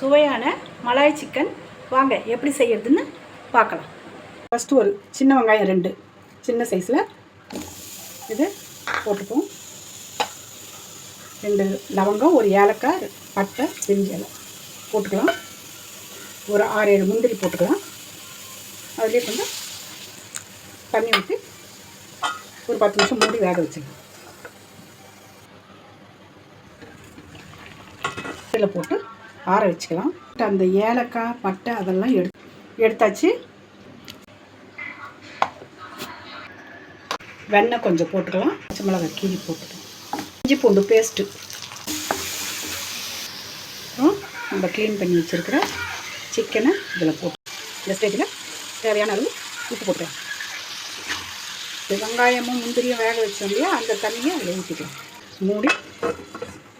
சுவையான Malay chicken வாங்க எப்படி செய்கிறதுன்னு பார்க்கலாம். ஃபஸ்ட்டு ஒரு சின்ன வெங்காயம் ரெண்டு. சின்ன சைஸில் இது போட்டுப்போம் ரெண்டு லவங்கம் ஒரு ஏலக்காய் பட்டை பிரிஞ்சு இலை போட்டுக்கலாம். ஒரு ஆறு ஏழு முந்திரி போட்டுக்கலாம். அதுலேயே கொஞ்சம் தண்ணி ஊற்றி ஒரு பத்து நிமிஷம் மூடி வேக வச்சுக்கலாம் இதில் போட்டு ஆற வச்சுக்கலாம். அந்த ஏலக்காய் பட்டை அதெல்லாம் எடு எடுத்தாச்சு. வெண்ணெய் கொஞ்சம் போட்டுக்கலாம். பச்சை மிளகாய் கீரி போட்டுக்கலாம். இஞ்சி பூண்டு பேஸ்ட்டு நம்ம க்ளீன் பண்ணி வச்சுருக்கிற சிக்கனை இதில் போட்டு இந்த ஸ்டேஜில் தேவையான அளவு உப்பு போட்டுக்கலாம். வெங்காயமும் முந்திரியும் வேக வச்சோம் இல்லையா? அந்த தண்ணியை அதில் ஊற்றிக்கலாம் மூடி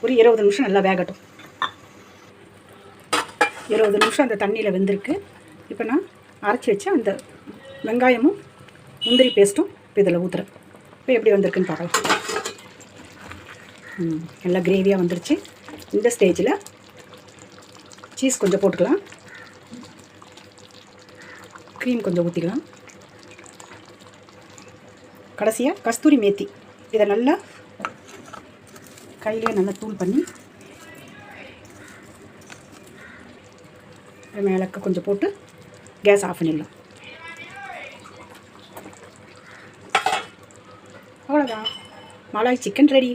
ஒரு இருபது நிமிஷம் நல்லா வேகட்டும். இருபது நிமிஷம் அந்த தண்ணியில் வெந்திருக்கு. இப்போ நான் அரைச்சி வச்ச அந்த வெங்காயமும் முந்திரி பேஸ்ட்டும் இப்போ இதில் ஊற்றுறேன் இப்போ எப்படி வந்திருக்குன்னு பார்க்கலாம். நல்லா கிரேவியாக வந்துருச்சு. இந்த ஸ்டேஜில் சீஸ் கொஞ்சம் போட்டுக்கலாம். க்ரீம் கொஞ்சம் ஊற்றிக்கலாம் கடைசியாக கஸ்தூரி மேத்தி. இதை நல்லா கையிலே நல்லா தூள் பண்ணி மேலக்க கொஞ்சம் போட்டு கேஸ் ஆஃப் பண்ணிடலாம். அவ்வளோதான் மலாய் சிக்கன் ரெடி